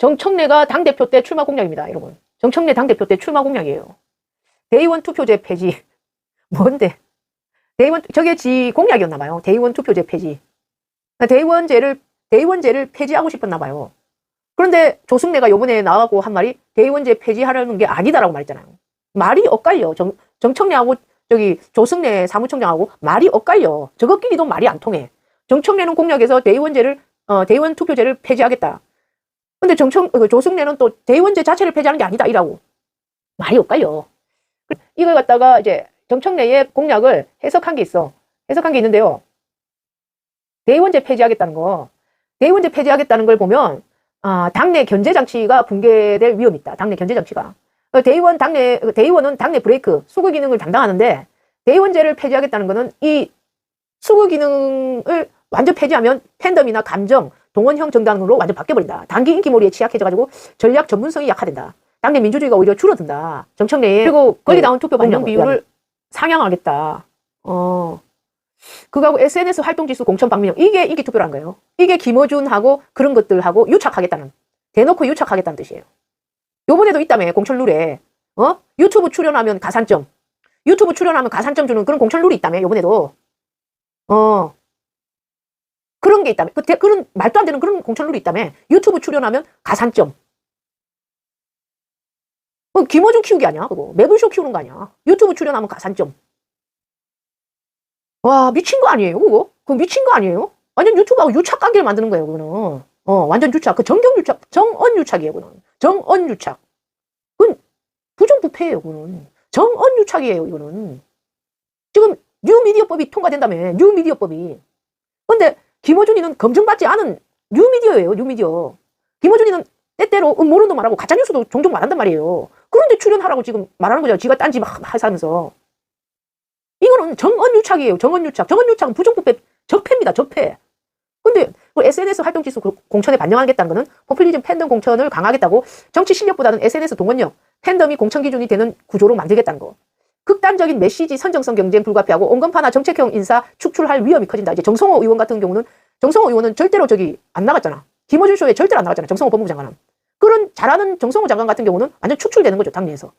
정청래가 당대표 때 출마 공약입니다, 여러분. 정청래 당대표 때 출마 공약이에요. 대의원 투표제 폐지. 뭔데? 대의원, 저게 지 공약이었나 봐요. 대의원 투표제 폐지. 그러니까 대의원제를, 대의원제를 폐지하고 싶었나 봐요. 그런데 조승래가 요번에 나와고 한 말이 대의원제 폐지하려는 게 아니다라고 말했잖아요. 말이 엇갈려. 정, 정청래하고 저기 조승래 사무총장하고 말이 엇갈려. 저것끼리도 말이 안 통해. 정청래는 공약에서 대의원제를, 어, 대의원 투표제를 폐지하겠다. 근데 정청, 그 조승래는 또 대의원제 자체를 폐지하는 게 아니다, 이라고. 말이 엇갈려. 이걸 갖다가 이제 정청래의 공약을 해석한 게 있어. 해석한 게 있는데요. 대의원제 폐지하겠다는 거. 대의원제 폐지하겠다는 걸 보면, 아, 당내 견제 장치가 붕괴될 위험이 있다. 당내 견제 장치가. 어, 대의원 당내, 그 대의원은 당내 브레이크, 수구 기능을 담당하는데, 대의원제를 폐지하겠다는 거는 이 수구 기능을 완전 폐지하면 팬덤이나 감정, 동원형 정당으로 완전 바뀌어버린다. 단기 인기몰이에 취약해져가지고 전략 전문성이 약화된다. 당내 민주주의가 오히려 줄어든다. 정청래의 그리고 권리다운 투표 반영 비율을 상향하겠다. 어. 그거하고 SNS 활동 지수 공천 방민영 이게 인기 투표라는 거예요. 이게 김어준하고 그런 것들하고 유착하겠다는 대놓고 유착하겠다는 뜻이에요. 요번에도 있다며 공천 룰에 어 유튜브 출연하면 가산점 유튜브 출연하면 가산점 주는 그런 공천 룰이 있다며 요번에도 어 그런 게 있다며 그 대- 그런 말도 안 되는 그런 공천 룰이 있다며 유튜브 출연하면 가산점. 어, 김어준 키우기 아니야 그거. 매블쇼 키우는 거 아니야. 유튜브 출연하면 가산점. 와 미친 거 아니에요 그거? 그거 미친 거 아니에요? 완전 유튜브하고 유착 관계를 만드는 거예요 그거는. 어 완전 유착. 그 정경 유착 정언 유착이에요 그거는. 정언 유착. 그건 부정부패예요 그거는. 정언 유착이에요 이거는. 지금 뉴미디어법이 통과된다며 뉴미디어법이. 근데 김어준이는 검증받지 않은 뉴미디어예요 뉴미디어 김어준이는 때때로 음모론도 말하고 가짜뉴스도 종종 말한단 말이에요 그런데 출연하라고 지금 말하는 거죠 지가 딴지 막 하면서 이거는 정언유착이에요. 정언유착. 정언유착은 부정부패, 적폐입니다. 적폐. 근데 그 SNS 활동 지수 그 공천에 반영하겠다는 거는 포퓰리즘 팬덤 공천을 강화하겠다고 정치 실력보다는 SNS 동원력, 팬덤이 공천 기준이 되는 구조로 만들겠다는 거. 극단적인 메시지 선정성 경쟁 불가피하고 온건파나 정책형 인사 축출할 위험이 커진다. 이제 정성호 의원 같은 경우는 정성호 의원은 절대로 저기 안 나갔잖아. 김어준 쇼에 절대로 안 나갔잖아. 정성호 법무부 장관은. 그런 잘하는 정성호 장관 같은 경우는 완전 축출되는 거죠. 당내에서.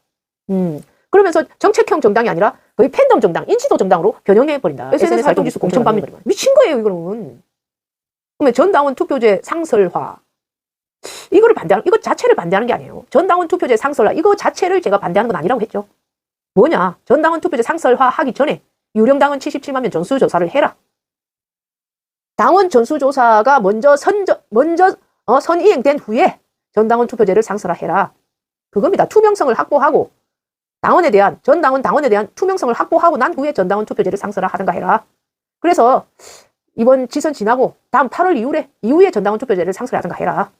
음. 그러면서 정책형 정당이 아니라 거의 팬덤 정당, 인지도 정당으로 변형해 버린다. SNS 활동 지수 공천 반미 미친 거예요, 이거는. 그러면 전당원 투표제 상설화. 이거를 반대하는, 이거 자체를 반대하는 게 아니에요. 전당원 투표제 상설화. 이거 자체를 제가 반대하는 건 아니라고 했죠. 뭐냐. 전당원 투표제 상설화 하기 전에 유령당원 77만 명 전수조사를 해라. 당원 전수조사가 먼저 선저, 먼저, 어, 선이행된 후에 전당원 투표제를 상설화해라. 그겁니다. 투명성을 확보하고 당원에 대한 전 당원 당원에 대한 투명성을 확보하고 난 후에 전 당원 투표제를 상설화하든가 해라. 그래서 이번 지선 지나고 다음 8월 이후에 이후에 전 당원 투표제를 상설하든가 해라.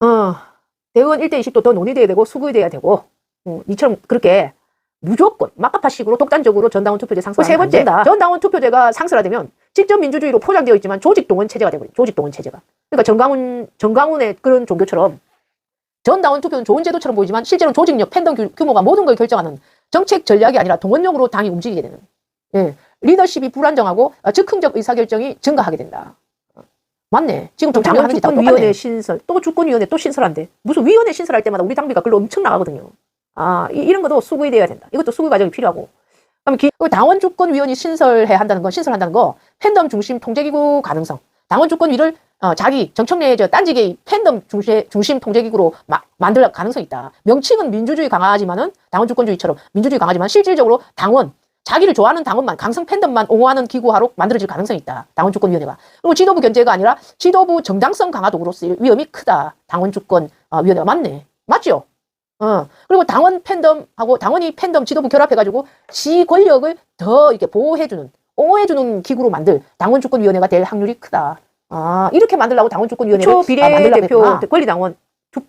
어, 대의원 1대 20도 더 논의돼야 되고 수구돼야 되고 어, 이처럼 그렇게 무조건 막가파식으로 독단적으로 전당원 투표제 상설화. 세 번째, 전당원 투표제가 상설화되면 직접 민주주의로 포장되어 있지만 조직 동원 체제가 되고 조직 동원 체제가. 그러니까 정강훈 정강훈의 그런 종교처럼 전당원 투표는 좋은 제도처럼 보이지만 실제로는 조직력, 팬덤 규- 규모가 모든 걸 결정하는 정책 전략이 아니라 동원력으로 당이 움직이게 되는. 예. 리더십이 불안정하고 어, 즉흥적 의사결정이 증가하게 된다. 어, 맞네. 지금 짓다 주권위원회 신설, 또 주권위원회 또 신설한대. 무슨 위원회 신설할 때마다 우리 당비가 글로 엄청 나가거든요. 아, 이, 런 것도 수구이 돼야 된다. 이것도 수구 과정이 필요하고. 그럼 기, 그 당원 주권위원이 신설해야 한다는 건, 신설한다는 거, 팬덤 중심 통제기구 가능성. 당원 주권위를 어, 자기 정청래 저 딴지계의 팬덤 중심, 중심 통제기구로 마, 만들 가능성이 있다. 명칭은 민주주의 강화하지만은 당원 주권주의처럼 민주주의 강하지만 실질적으로 당원 자기를 좋아하는 당원만 강성 팬덤만 옹호하는 기구화로 만들어질 가능성이 있다. 당원 주권위원회가 그리고 지도부 견제가 아니라 지도부 정당성 강화 도구로 쓰일 위험이 크다. 당원 주권 어, 위원회가 맞네. 맞죠? 어 그리고 당원 팬덤하고 당원이 팬덤 지도부 결합해가지고 시 권력을 더 이렇게 보호해주는 옹호해주는 기구로 만들 당원 주권위원회가 될 확률이 크다. 아, 이렇게 당원 주권위원회를 기초 아, 만들려고 비례대표 했구나. 권리당원 두-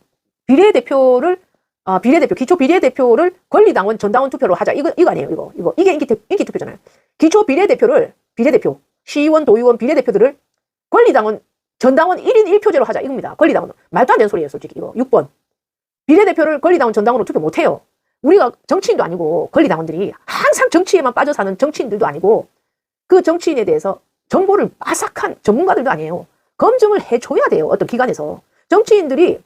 비례대표를 아, 비례대표 기초 비례대표를 권리당원 전당원 투표로 하자. 이거 이거 아니에요. 이거 이거 이게 인기 대- 인기 투표잖아요. 기초 비례대표를 비례대표 시의원 도의원 비례대표들을 권리당원 전당원 1인 1표제로 하자 이겁니다. 권리당원 말도 안 되는 소리예요, 솔직히 이거 6번 비례대표를 권리당원 전당원으로 투표 못 해요. 우리가 정치인도 아니고 권리당원들이 항상 정치에만 빠져 사는 정치인들도 아니고 그 정치인에 대해서 정보를 마삭한 전문가들도 아니에요. 검증을 해줘야 돼요. 어떤 기관에서. 정치인들이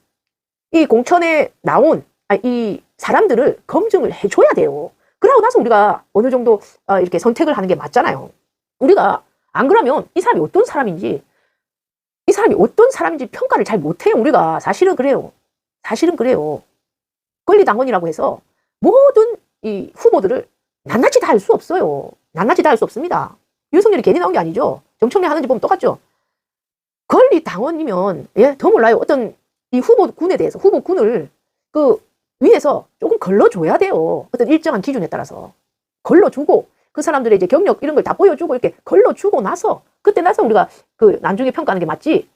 이 공천에 나온 아, 이 사람들을 검증을 해줘야 돼요. 그러고 나서 우리가 어느 정도 어, 이렇게 선택을 하는 게 맞잖아요. 우리가 안 그러면 이 사람이 어떤 사람인지 이 사람이 어떤 사람인지 평가를 잘 못해요. 우리가 사실은 그래요. 사실은 그래요. 권리당원이라고 해서 모든 이 후보들을 낱낱이 다 할 수 없어요. 낱낱이 다 할 수 없습니다. 윤석열이 괜히 나온 게 아니죠. 정청래 하는지 보면 똑같죠. 권리당원이면 예, 더 몰라요. 어떤 이 후보군에 대해서 후보군을 그 위에서 조금 걸러줘야 돼요. 어떤 일정한 기준에 따라서 걸러주고 그 사람들의 이제 경력 이런 걸 다 보여주고 이렇게 걸러주고 나서 그때 나서 우리가 그 나중에 평가하는 게 맞지.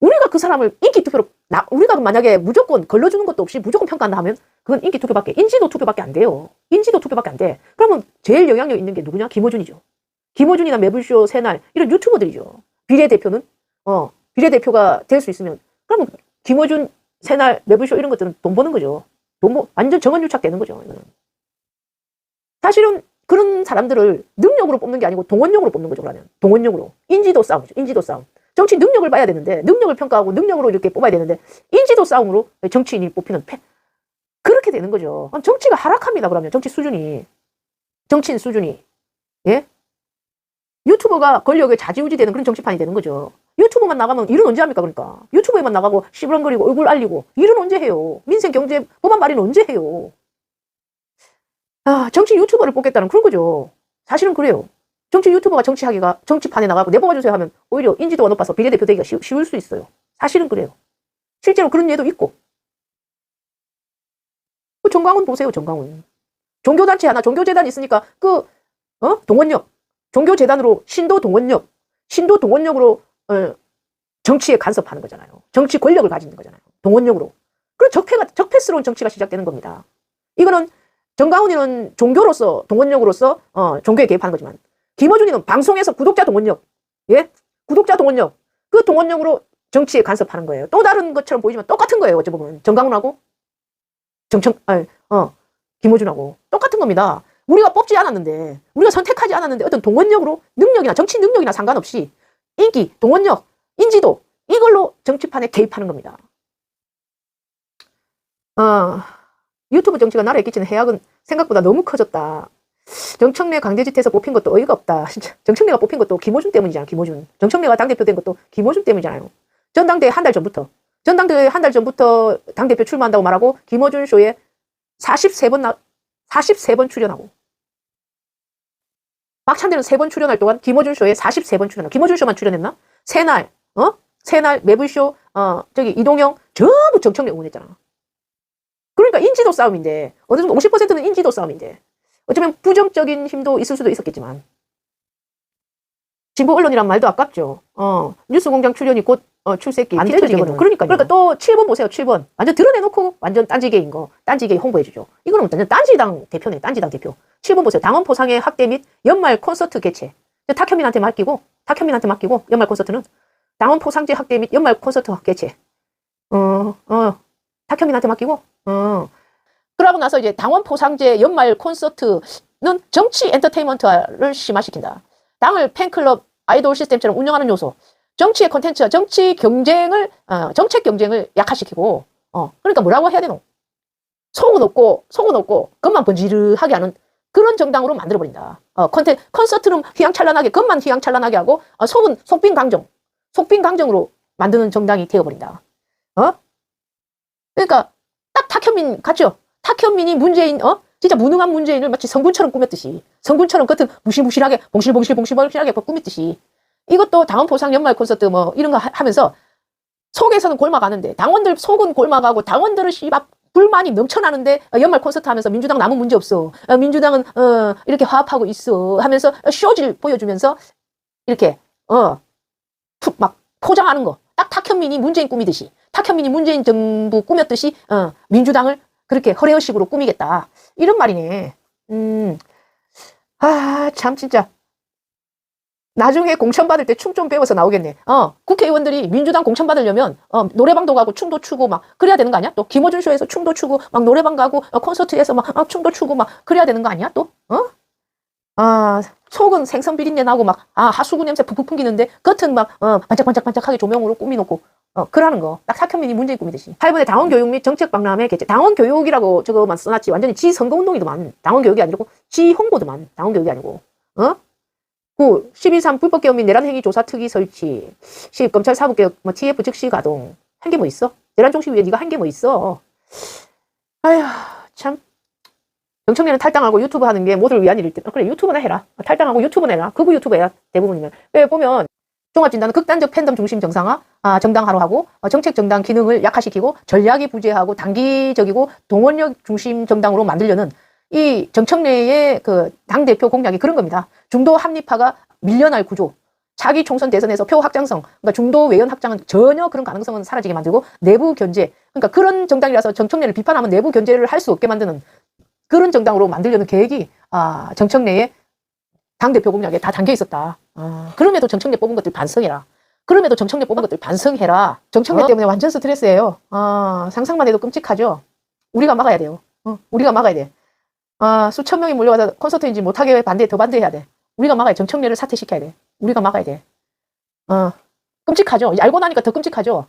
우리가 그 사람을 인기 투표로 나 우리가 만약에 무조건 걸러주는 것도 없이 무조건 평가한다 하면 그건 인기 투표밖에 인지도 투표밖에 안 돼요. 인지도 투표밖에 안 돼. 그러면 제일 영향력 있는 게 누구냐? 김어준이죠. 김어준이나 매불쇼 새날 이런 유튜버들이죠. 비례대표는 어 비례대표가 될 수 있으면 그러면 김어준 새날 매불쇼 이런 것들은 돈 버는 거죠. 돈 버, 완전 정원유착 되는 거죠. 이거는. 사실은 그런 사람들을 능력으로 뽑는 게 아니고 동원력으로 뽑는 거죠. 그러면 동원력으로 인지도 싸움이죠. 인지도 싸움. 정치 능력을 봐야 되는데 능력을 평가하고 능력으로 이렇게 뽑아야 되는데 인지도 싸움으로 정치인이 뽑히는 패. 그렇게 되는 거죠. 정치가 하락합니다. 그러면 정치 수준이 정치인 수준이 예 유튜버가 권력에 좌지우지되는 그런 정치판이 되는 거죠. 유튜브만 나가면 일은 언제 합니까? 그러니까 유튜브에만 나가고 시부렁거리고 얼굴 알리고 일은 언제 해요? 민생 경제 법안 발의는 언제 해요? 아 정치 유튜버를 뽑겠다는 그런 거죠. 사실은 그래요. 정치 유튜버가 정치하기가 정치판에 나가고 내보아 주세요 하면 오히려 인지도가 높아서 비례대표 되기가 쉬, 쉬울 수 있어요. 사실은 그래요. 실제로 그런 예도 있고. 그 정광훈 보세요, 정광훈. 종교단체 하나, 종교재단 있으니까 그, 어? 동원력. 종교재단으로 신도 동원력. 신도 동원력으로, 어, 정치에 간섭하는 거잖아요. 정치 권력을 가지는 거잖아요. 동원력으로. 그런 적폐가, 적폐스러운 정치가 시작되는 겁니다. 이거는 정광훈이는 종교로서, 동원력으로서, 어, 종교에 개입하는 거지만, 김어준이는 방송에서 구독자 동원력, 예? 구독자 동원력. 그 동원력으로 정치에 간섭하는 거예요. 또 다른 것처럼 보이지만 똑같은 거예요. 어찌 보면. 정광훈하고 정청, 아니, 어, 김호준하고 똑같은 겁니다. 우리가 뽑지 않았는데, 우리가 선택하지 않았는데 어떤 동원력으로 능력이나 정치 능력이나 상관없이 인기, 동원력, 인지도 이걸로 정치판에 개입하는 겁니다. 어, 유튜브 정치가 나라에 끼치는 해악은 생각보다 너무 커졌다. 정청래 강제짓해서 뽑힌 것도 어이가 없다. 진짜 정청래가 뽑힌 것도 김호준 때문이잖아. 김호준. 정청래가 당대표 된 것도 김호준 때문이잖아요. 전당대회 한 달 전부터. 전당대회 한 달 전부터 당대표 출마한다고 말하고 김어준 쇼에 43번 나 43번 출연하고 박찬대는 3번 출연할 동안 김어준 쇼에 43번 출연하고 김어준 쇼만 출연했나? 새날 어? 새날 매불쇼 어 저기 이동영 전부 정청래 응원했잖아. 그러니까 인지도 싸움인데 어느 정도 50%는 인지도 싸움인데 어쩌면 부정적인 힘도 있을 수도 있었겠지만 진보 언론이란 말도 아깝죠. 어 뉴스 공장 출연이 곧 어, 출세기 안 되거든요. 그러니까 그러니까 또 7번 보세요. 7번 완전 드러내놓고 완전 딴지계인 거 딴지계 홍보해주죠. 이거는 완전 딴지당 대표네. 딴지당 대표. 7번 보세요. 당원 포상의 학대 및 연말 콘서트 개최. 탁현민한테 맡기고 탁현민한테 맡기고 연말 콘서트는 당원 포상제 학대 및 연말 콘서트 개최. 어, 어, 탁현민한테 맡기고, 어. 그러고 나서 이제 당원 포상제 연말 콘서트는 정치 엔터테인먼트를 심화시킨다. 당을 팬클럽 아이돌 시스템처럼 운영하는 요소. 정치의 콘텐츠, 정치 경쟁을, 어, 정책 경쟁을 약화시키고, 어, 그러니까 뭐라고 해야 되노? 속은 없고, 속은 없고, 겉만 번지르하게 하는 그런 정당으로 만들어버린다. 어, 컨텐, 콘서트는 휘황찬란하게, 겉만 휘황찬란하게 하고, 어, 속은 속빈 강정, 속빈 강정으로 만드는 정당이 되어버린다. 어? 그러니까, 딱 탁현민 같죠? 탁현민이 문재인, 어? 진짜 무능한 문재인을 마치 성군처럼 꾸몄듯이, 성군처럼 겉은 무실무실하게, 봉실봉실 봉실봉실하게 꾸몄듯이, 이것도 당원 포상 연말 콘서트 뭐 이런 거 하, 하면서 속에서는 골마가는데 당원들 속은 골마가고 당원들은 씨발 불만이 넘쳐나는데 어, 연말 콘서트 하면서 민주당 아무 문제 없어. 어, 민주당은 어, 이렇게 화합하고 있어 하면서 쇼질 보여주면서 이렇게 어막 포장하는 거. 딱 탁현민이 문재인 꾸미듯이 탁현민이 문재인 정부 꾸몄듯이 어, 민주당을 그렇게 허례허식으로 꾸미겠다. 이런 말이네. 음. 아, 참 진짜 나중에 공천 받을 때 춤 좀 배워서 나오겠네. 어, 국회의원들이 민주당 공천 받으려면 어, 노래방도 가고 춤도 추고 막 그래야 되는 거 아니야? 또 김어준 쇼에서 춤도 추고 막 노래방 가고 어, 콘서트에서 막 어, 춤도 추고 막 그래야 되는 거 아니야? 또 어? 아 속은 생선 비린내 나고 막 아 하수구 냄새 푹푹 풍기는데 겉은 막 어, 반짝반짝반짝하게 조명으로 꾸미놓고 어, 그러는 거. 딱 사천민이 문재인 꿈이듯이. 8번에 당원 교육 및 정책 박람회 개최. 당원 교육이라고 저거만 써놨지. 완전히 지 선거운동이더만. 당원 교육이 아니고 지 홍보더만. 당원 교육이 아니고. 어? 9. 12.3 불법 개업 및 내란 행위 조사 특위 설치. 10. 검찰 사법 개혁 뭐 TF 즉시 가동. 한 게 뭐 있어? 내란 종식 위에 네가 한 게 뭐 있어? 아휴, 참. 정청래는 탈당하고 유튜브 하는 게 모두를 위한 일일 듯. 어, 그래, 유튜브나 해라. 탈당하고 유튜브나 해라. 극우 유튜브 해라. 대부분이면. 왜 보면, 종합진단은 극단적 팬덤 중심 정상화, 아, 정당화로 하고, 어, 정책 정당 기능을 약화시키고, 전략이 부재하고, 단기적이고, 동원력 중심 정당으로 만들려는 이 정청래의 그 당 대표 공약이 그런 겁니다. 중도 합리파가 밀려날 구조. 차기 총선 대선에서 표 확장성, 그러니까 중도 외연 확장은 전혀 그런 가능성은 사라지게 만들고 내부 견제, 그러니까 그런 정당이라서 정청래를 비판하면 내부 견제를 할 수 없게 만드는 그런 정당으로 만들려는 계획이 아, 정청래의 당 대표 공약에 다 담겨 있었다. 아, 그럼에도 정청래 뽑은 것들 반성해라. 그럼에도 정청래 뽑은 것들 반성해라. 정청래 어? 때문에 완전 스트레스예요. 아, 상상만 해도 끔찍하죠. 우리가 막아야 돼요. 어, 우리가 막아야 돼. 아, 수천 명이 몰려와서 콘서트 인지 못하게 반대, 더 반대해야 돼. 우리가 막아야 돼. 정청래를 사퇴시켜야 돼. 우리가 막아야 돼. 어, 끔찍하죠. 알고 나니까 더 끔찍하죠.